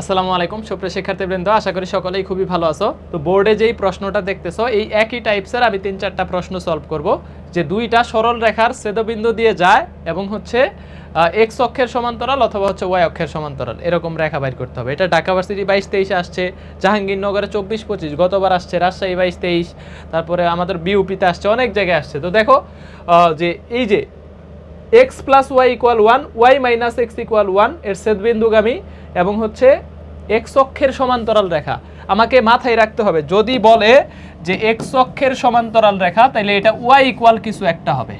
আসসালামু আলাইকুম, সুপ্রিয় শিক্ষার্থীবৃন্দ, আশা করি সকলেই খুবই ভালো আছো। তো বোর্ডে যেই প্রশ্নটা দেখতেছো, এই একই টাইপসের আমি তিন চারটা প্রশ্ন সলভ করব, যে দুইটা সরল রেখার ছেদবিন্দু দিয়ে যায় এবং হচ্ছে এক্স অক্ষের সমান্তরাল অথবা হচ্ছে ওয়াই অক্ষের সমান্তরাল, এরকম রেখা বাইর করতে হবে। এটা ঢাকা ভার্সিটি বাইশ তেইশে আসছে জাহাঙ্গীরনগরে চব্বিশ পঁচিশ, গতবার আসছে রাজশাহী বাইশ তেইশ, তারপরে আমাদের বিউপিতে আসছে, অনেক জায়গায় আসছে। তো দেখো যে এই যে x plus y equal one y minus x equal ওয়ানের ছেদবিন্দুগামী এবং হচ্ছে এক্স অক্ষের সমান্তরাল রেখা। আমাকে মাথায় রাখতে হবে, যদি বলে যে এক্স অক্ষের সমান্তরাল রেখা তাহলে এটা ওয়াই ইকুয়াল কিছু একটা হবে।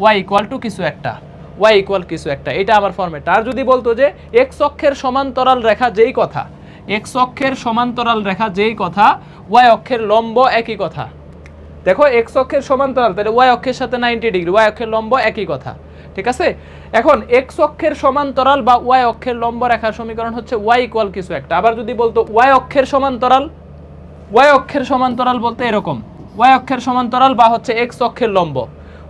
ওয়াই ইকুয়াল টু কিছু একটা। ওয়াই ইকুয়াল কিছু একটা, এটা আমার ফর্মেট আর যদি বলতো যে এক্স অক্ষের সমান্তরাল রেখা যেই কথা এক্স অক্ষের সমান্তরাল রেখা যেই কথা ওয়াই অক্ষের লম্ব একই কথা। দেখো এক্স অক্ষের সমান্তরাল তাহলে ওয়াই অক্ষের সাথে নাইনটি ডিগ্রি ওয়াই অক্ষের লম্ব একই কথা। ঠিক আছে? এখন এক্স অক্ষের সমান্তরাল বা ওয়াই অক্ষের লম্ব রেখার সমীকরণ হচ্ছে ওয়াই ইকুয়াল কিছু একটা। আবার যদি বলতো ওয়াই অক্ষের সমান্তরাল ওয়াই অক্ষের সমান্তরাল বলতে এরকম। ওয়াই অক্ষের সমান্তরাল বা হচ্ছে এক্স অক্ষের লম্ব।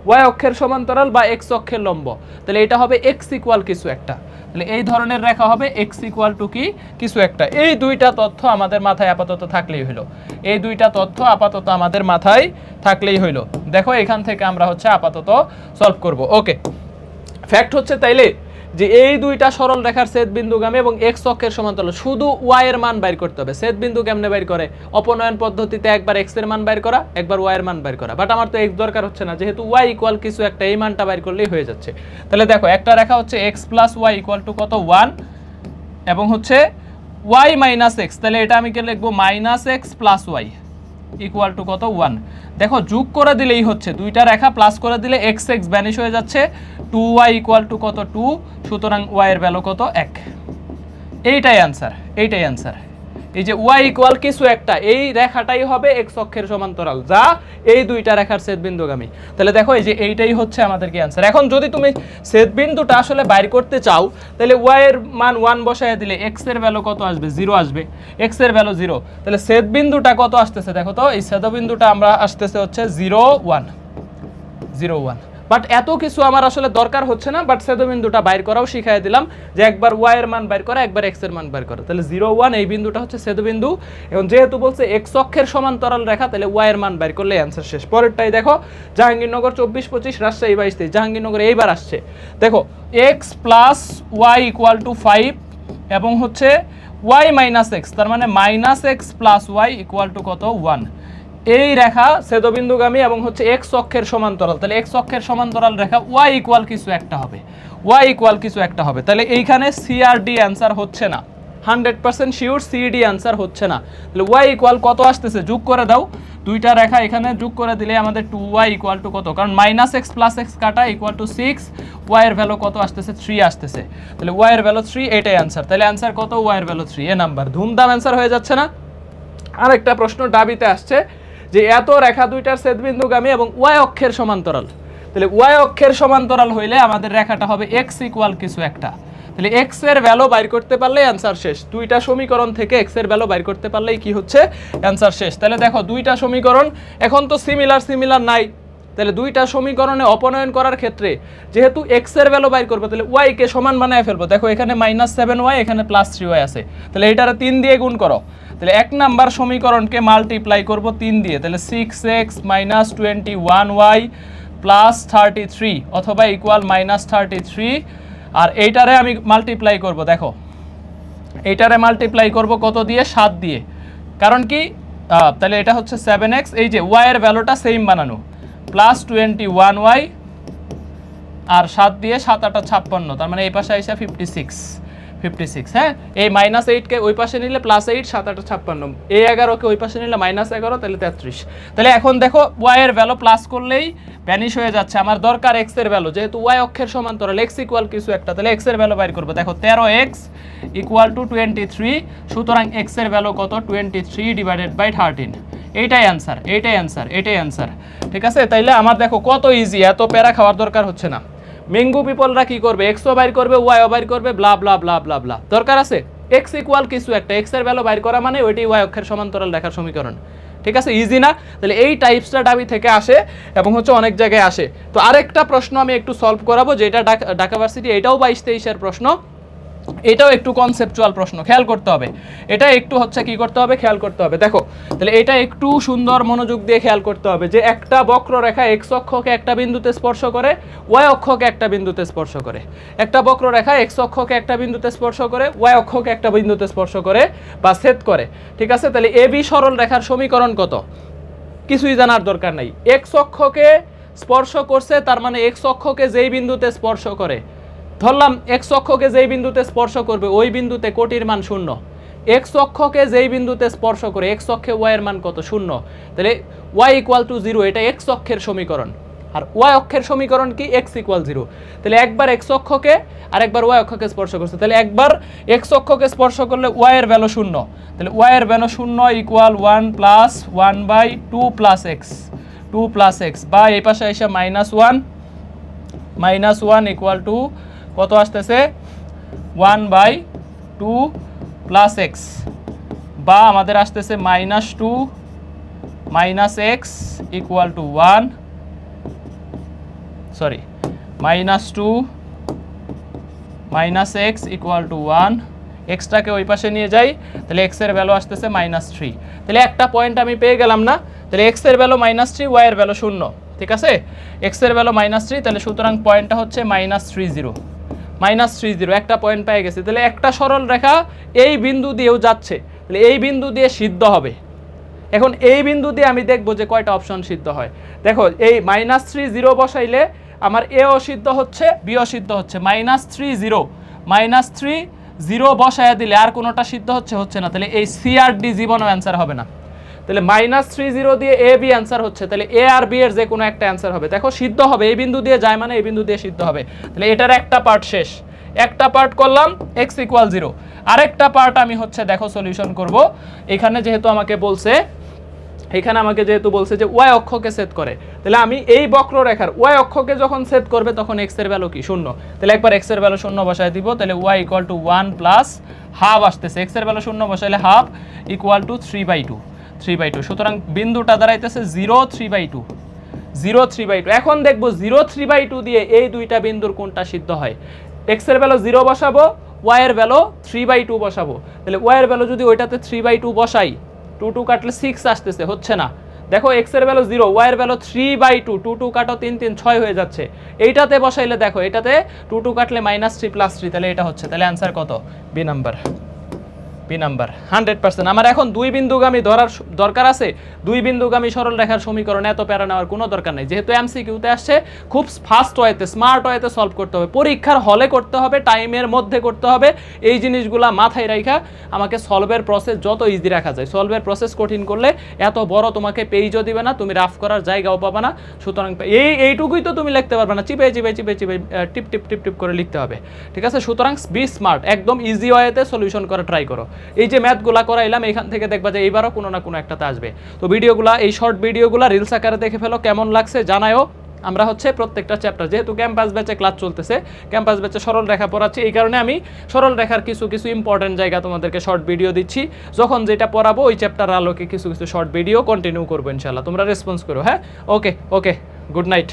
ওয়াই অক্ষের সমান্তরাল বা এক্স অক্ষের লম্ব। তাহলে এটা হবে এক্স ইকুয়াল কিছু একটা। তাহলে এই ধরনের রেখা হবে এক্স ইকুয়াল টু কি? কিছু একটা। এই দুইটা তথ্য আমাদের মাথায় আপাতত থাকলেই হলো এই দুইটা তথ্য আপাতত আমাদের মাথায় থাকলেই হইল। দেখো এখান থেকে আমরা হচ্ছে আপাতত সলভ করব। ওকে ফ্যাক্ট হচ্ছে তাইলে যে এই দুইটা সরল রেখার ছেদ বিন্দুগামী এবং এক্স অক্ষের সমান্তরাল, শুধু ওয়াই এর মান বাইর করতে হবে। ছেদ বিন্দু কেমনে বাইর করে? অপনয়ন পদ্ধতিতে একবার এক্সের মান বাইর করা, একবার ওয়াই এর মান বাইর করা। বাট আমার তো এক্স দরকার হচ্ছে না, যেহেতু ওয়াই ইকুয়াল কিছু একটা, এই মানটা বাইর করলেই হয়ে যাচ্ছে। তাহলে দেখো, একটা রেখা হচ্ছে x plus y equal to কত? ওয়ান এবং হচ্ছে ওয়াই মাইনাস এক্স তাহলে এটা আমি কে লিখব? Minus x plus y equal to কত? ওয়ান দেখো, যোগ করে দিলেই হচ্ছে। দুইটা রেখা প্লাস করে দিলে এক্স এক্স ব্যানিশ হয়ে যাচ্ছে। টু ওয়াই ইকুয়াল টু কত? টু সুতরাং ওয়াই এর ভ্যালু কত? এক। এইটাই অ্যান্সার এইটাই অ্যান্সার এই যে ওয়াই ইকুয়াল কিছু একটা, এই রেখাটাই হবে এক্স অক্ষের সমান্তরাল, যা এই দুইটা রেখার ছেদবিন্দুগামী। তাহলে দেখো, এই যে এইটাই হচ্ছে আমাদের কি অ্যান্সার এখন যদি তুমি ছেদবিন্দুটা আসলে বাইর করতে চাও, তাহলে ওয়াই এর মান ওয়ান বসায় দিলে এক্সের ভ্যালু কত আসবে? জিরো আসবে। এক্সের ভ্যালু জিরো তাহলে ছেদবিন্দুটা কত আসতেছে? দেখো তো, এই ছেদবিন্দুটা আমরা আসতেছে হচ্ছে zero one zero one but এত কিছু আমার আসলে দরকার হচ্ছে না বাট সেদবিন্দুটা বাইর করাও শিখাই দিলাম যে একবার ওয়াই এর মান বাইর করা, একবার এক্সের মান বাইর করা। তাহলে জিরো ওয়ান এই বিন্দুটা হচ্ছে সেদবিন্দু এবং যেহেতু বলছে এক্স অক্ষের সমান্তরাল রেখা, তাহলে ওয়াই এর মান বাইর করলে অ্যান্সার শেষ। পরেরটাই দেখো, জাহাঙ্গীরনগর চব্বিশ পঁচিশ, রাজশাহী বাইশ তেইশ, জাহাঙ্গীরনগর এইবার আসছে। দেখো x plus y equal to five এবং হচ্ছে ওয়াই মাইনাস এক্স তার মানে minus x plus y equal to কত? ওয়ান এই রেখা ছেদবিন্দুগামী এবং হচ্ছে এক্স অক্ষের সমান্তরাল। তাহলে এক্স অক্ষের সমান্তরাল রেখা ওয়াই ইকুয়াল কিছু একটা হবে। ওয়াই ইকুয়াল কিছু একটা হবে। তাহলে এইখানে সিআরডি অ্যান্সার হচ্ছে না। Hundred percent sure CD answer হচ্ছে না। তাহলে ওয়াই ইকুয়াল কত আসতেছে? যোগ করে দাও। দুইটা রেখা এখানে যোগ করে দিলে আমাদের টু ওয়াই ইকুয়াল টু কত? কারণ মাইনাস এক্স প্লাস এক্স কাটা ইকুয়াল টু সিক্স ওয়াইয়ের ভ্যালু কত আসতেছে? থ্রি আসতেছে। তাহলে ওয়াইয়ের ভ্যালু থ্রি এটাই অ্যান্সার তাহলে অ্যান্সার কত? ওয়াইয়ের ভ্যালু থ্রি এ নাম্বার ধুমধাম অ্যান্সার হয়ে যাচ্ছে না। আরেকটা প্রশ্ন ডাবিতে আসছে। যে এত রেখা দুইটার ছেদবিন্দুগামী এবং ওয়াই অক্ষের সমান্তরাল। তাহলে ওয়াই অক্ষের সমান্তরাল হইলে আমাদের রেখাটা হবে এক্স ইকুয়াল কিছু একটা। তাহলে এক্সের ভ্যালু বাইর করতে পারলেই অ্যান্সার শেষ। দুইটা সমীকরণ থেকে এক্সের ভ্যালু বাইর করতে পারলেই কি হচ্ছে? অ্যান্সার শেষ। তাহলে দেখো, দুইটা সমীকরণ এখন তো সিমিলার সিমিলার নাই। তাহলে দুইটা সমীকরণে অপনয়ন করার ক্ষেত্রে যেহেতু এক্সের ভ্যালু বাইর করব, তাহলে ওয়াই কে সমান বানায় ফেলব। দেখো এখানে মাইনাস সেভেন ওয়াই এখানে প্লাস থ্রি ওয়াই আছে। তাহলে এইটারে তিন দিয়ে গুণ করো। তাহলে এক নাম্বার সমীকরণকে মাল্টিপ্লাই করব তিন দিয়ে, তাহলে six x minus twenty one y plus thirty three অথবা ইকুয়াল মাইনাস থার্টি থ্রি আর এইটারে আমি মাল্টিপ্লাই করব, দেখো। এইটারে মাল্টিপ্লাই করব কত দিয়ে? সাত দিয়ে। কারণ কি? তাহলে এটা হচ্ছে সেভেন এক্স এই যে ওয়াইয়ের ভ্যালুটা সেম বানানো। প্লাস টোয়েন্টি ওয়ান ওয়াই আর সাত দিয়ে সাত আটা ছাপ্পান্ন, তার মানে এই পাশে আইসা ফিফটি সিক্স ফিফটি সিক্স হ্যাঁ? এই মাইনাস এইটকে ওই পাশে নিলে প্লাস এইট সাত আটা ছাপ্পান্ন। এই এগারোকে ওই পাশে নিলে মাইনাস এগারো, তাহলে তেত্রিশ। তাহলে এখন দেখো ওয়াই এর ভ্যালু প্লাস করলেই ভ্যানিশ হয়ে যাচ্ছে। আমার দরকার এক্সের ভ্যালু যেহেতু ওয়াই অক্ষের সমান্তরাল এক্স ইকুয়াল কিছু একটা, তাহলে এক্সের ভ্যালু বাইর করব। দেখো তেরো x equal to twenty three সুতরাং এক্সের ভ্যালু কত? Twenty three divided by thirteen এইটাই অ্যান্সার এইটাই অ্যান্সার এইটাই অ্যান্সার ঠিক আছে? তাইলে আমার দেখো কত ইজি এত প্যারা খাওয়ার দরকার হচ্ছে না। মেঙ্গু পিপলরা কি করবে? এক্সও বাইর করবে ওয়াইও বাইর করবে blah blah blah blah blah দরকার আছে? এক্স ইকুয়াল কিছু একটা। এক্সের ভ্যালু বাইর করা মানে ওইটি ওয়াই অক্ষের সমান্তরাল রেখার সমীকরণ। ঠিক আছে? ইজি না? তাহলে এই টাইপসটা ডাবি থেকে আসে এবং হচ্ছে অনেক জায়গায় আসে। তো আরেকটা প্রশ্ন আমি একটু সলভ করাবো, যেটা ঢাকা- ভার্সিটি এটাও বাইশ তেইশের প্রশ্ন। এটাও একটু কনসেপচুয়াল প্রশ্ন, খেয়াল করতে হবে। এটা একটু হচ্ছে কি করতে হবে? খেয়াল করতে হবে। দেখো, তাহলে এটা একটু সুন্দর মনোযোগ দিয়ে খেয়াল করতে হবে যে একটা বক্ররেখা এক্স অক্ষকে একটা বিন্দুতে স্পর্শ করে ওয়াই অক্ষকে একটা বিন্দুতে স্পর্শ করে। একটা বক্ররেখা এক্স অক্ষকে একটা বিন্দুতে স্পর্শ করে ওয়াই অক্ষকে একটা বিন্দুতে স্পর্শ করে বা ছেদ করে। ঠিক আছে? তাহলে এ বি সরল রেখার সমীকরণ কত? কিছুই জানার দরকার নাই। এক্স অক্ষকে স্পর্শ করছে, তার মানে এক্স অক্ষকে যেই বিন্দুতে স্পর্শ করে ধরলাম এক্স অক্ষকে যেই বিন্দুতে স্পর্শ করবে, ওই বিন্দুতে কোটির মান শূন্য। এক্স অক্ষকে যেই বিন্দুতে স্পর্শ করে এক্স অক্ষে ওয়াই এর মান কত? শূন্য। তাহলে ওয়াই ইকুয়াল টু জিরো এটা এক্স অক্ষের সমীকরণ। আর ওয়াই অক্ষের সমীকরণ কি? এক্স ইকুয়াল জিরো তাহলে একবার এক্স অক্ষকে আর একবার ওয়াই অক্ষকে স্পর্শ করছে। তাহলে একবার এক্স অক্ষকে স্পর্শ করলে ওয়াই এর ভ্যালু শূন্য। তাহলে ওয়াই এর ভ্যালু শূন্য equal one plus one by two plus x two plus x বা এই পাশে এসে minus one minus one equal to কত আসতেছে? One by two plus x. বা আমাদের আসতেছে minus two, minus x equal to one. Sorry, minus two, minus x equal to one. এক্সটাকে ওই পাশে নিয়ে যাই, তাহলে এক্সের ভ্যালু আসতেছে মাইনাস থ্রি। তাহলে একটা পয়েন্ট আমি পেয়ে গেলাম না, তাহলে এক্সের ভ্যালু মাইনাস থ্রি ওয়াইয়ের ভ্যালু শূন্য। ঠিক আছে? এক্সের ভ্যালু মাইনাস থ্রি তাহলে সুতরাং পয়েন্টটা হচ্ছে minus three zero minus three zero, একটা পয়েন্ট পেয়ে গেছে। তাহলে একটা সরল রেখা এই বিন্দু দিয়েও যাচ্ছে। তাহলে এই বিন্দু দিয়ে সিদ্ধ হবে। এখন এই বিন্দু দিয়ে আমি দেখব যে কয়টা অপশন সিদ্ধ হয়। দেখো, এই মাইনাস থ্রি জিরো বসাইলে আমার এ সিদ্ধ হচ্ছে, বি সিদ্ধ হচ্ছে। Minus three zero, minus three zero বসায় দিলে আর কোনোটা সিদ্ধ হচ্ছে হচ্ছে না। তাহলে এই সি আর ডি জীবনও অ্যান্সার হবে না। তাহলে মাইনাস থ্রি জিরো দিয়ে এ বি অ্যান্সার হচ্ছে। তাহলে এ আর বি এর যে কোনো একটা অ্যান্সার হবে। দেখো, সিদ্ধ হবে। এই বিন্দু দিয়ে যায় মানে এই বিন্দু দিয়ে সিদ্ধ হবে। তাহলে এটার একটা পার্ট শেষ। একটা পার্ট করলাম এক্স ইকুয়াল জিরো আরেকটা পার্ট আমি হচ্ছে, দেখো সলিউশন করব। এখানে যেহেতু আমাকে বলছে, এখানে আমাকে যেহেতু বলছে যে ওয়াই অক্ষকে সেট করে। তাহলে আমি এই বক্ররেখার ওয়াই অক্ষকে যখন সেট করবে, তখন এক্সের ভ্যালু কি? শূন্য। তাহলে একবার এক্সের ভ্যালু শূন্য বসায় দিব। তাহলে y equal to one plus half আসতেছে। এক্সের ভ্যালু শূন্য বসাইলে half equal to three by two three by two সুতরাং বিন্দুটা দাঁড়াইতেছে zero three by two zero three by two এখন দেখব জিরো থ্রি বাই টু দিয়ে এই দুইটা বিন্দুর কোনটা সিদ্ধ হয়। এক্সের ভ্যালু জিরো বসাবো ওয়াই এর ভ্যালু থ্রি বাই টু বসাবো। তাহলে ওয়াই এর ভ্যালু যদি ওইটাতে থ্রি বাই টু বসাই টু টু কাটলে সিক্স আসতেছে, হচ্ছে না। দেখো এক্সের ভ্যালু জিরো ওয়াই এর value three by two two two কাটো তিন তিন, ছয় হয়ে যাচ্ছে। এইটাতে বসাইলে দেখো, এটাতে টু টু কাটলে মাইনাস থ্রি প্লাস থ্রি তাহলে এটা হচ্ছে। তাহলে অ্যান্সার কত? B number B number hundred percent আমার এখন দুই বিন্দুগামী ধরার দরকার আছে। দুই বিন্দুগামী সরল রেখার সমীকরণ, এত প্যারা নেওয়ার কোনো দরকার নেই। যেহেতু এমসিকিউতে আসছে, খুব ফাস্ট ওয়েতে স্মার্ট ওয়েতে সলভ করতে হবে। পরীক্ষার হলে করতে হবে টাইমের মধ্যে করতে হবে। এই জিনিসগুলা মাথায় রাখা আমাকে সলভের প্রসেস যত ইজি রাখা যায়। সলভের প্রসেস কঠিন করলে এত বড় তোমাকে পেজও দিবে না, তুমি রাফ করার জায়গাও পাবে না। সুতরাং এই, এইটুকুই তো তুমি লিখতে পারবে না। চিপে চিপে চিপে চিপে টিপ টিপ টিপ টিপ করে লিখতে হবে। ঠিক আছে? সুতরাং বি স্মার্ট একদম ইজি ওয়েতে সলিউশন করা ট্রাই করো। এই যে ম্যাথগুলা করাইলাম এখান থেকে দেখবা যে এইবারও কোনো না কোনো একটাতে আসবে। তো ভিডিওগুলা, এই শর্ট ভিডিওগুলা রিলস আকারে দেখে ফেলো, কেমন লাগছে জানায়ও। আমরা হচ্ছে প্রত্যেকটা চ্যাপ্টার যেহেতু ক্যাম্পাস ব্যাচে ক্লাস চলতেছে ক্যাম্পাস ব্যাচে সরল রেখা পড়াচ্ছি, এই কারণে আমি সরল রেখার কিছু কিছু ইম্পর্টেন্ট জায়গা তোমাদেরকে শর্ট ভিডিও দিচ্ছি। যখন যেটা পড়াবো, ওই চ্যাপ্টার আলোকে কিছু কিছু শর্ট ভিডিও কন্টিনিউ করব ইনশাল্লাহ তোমরা রেসপন্স করো হ্যাঁ? ওকে ওকে গুড নাইট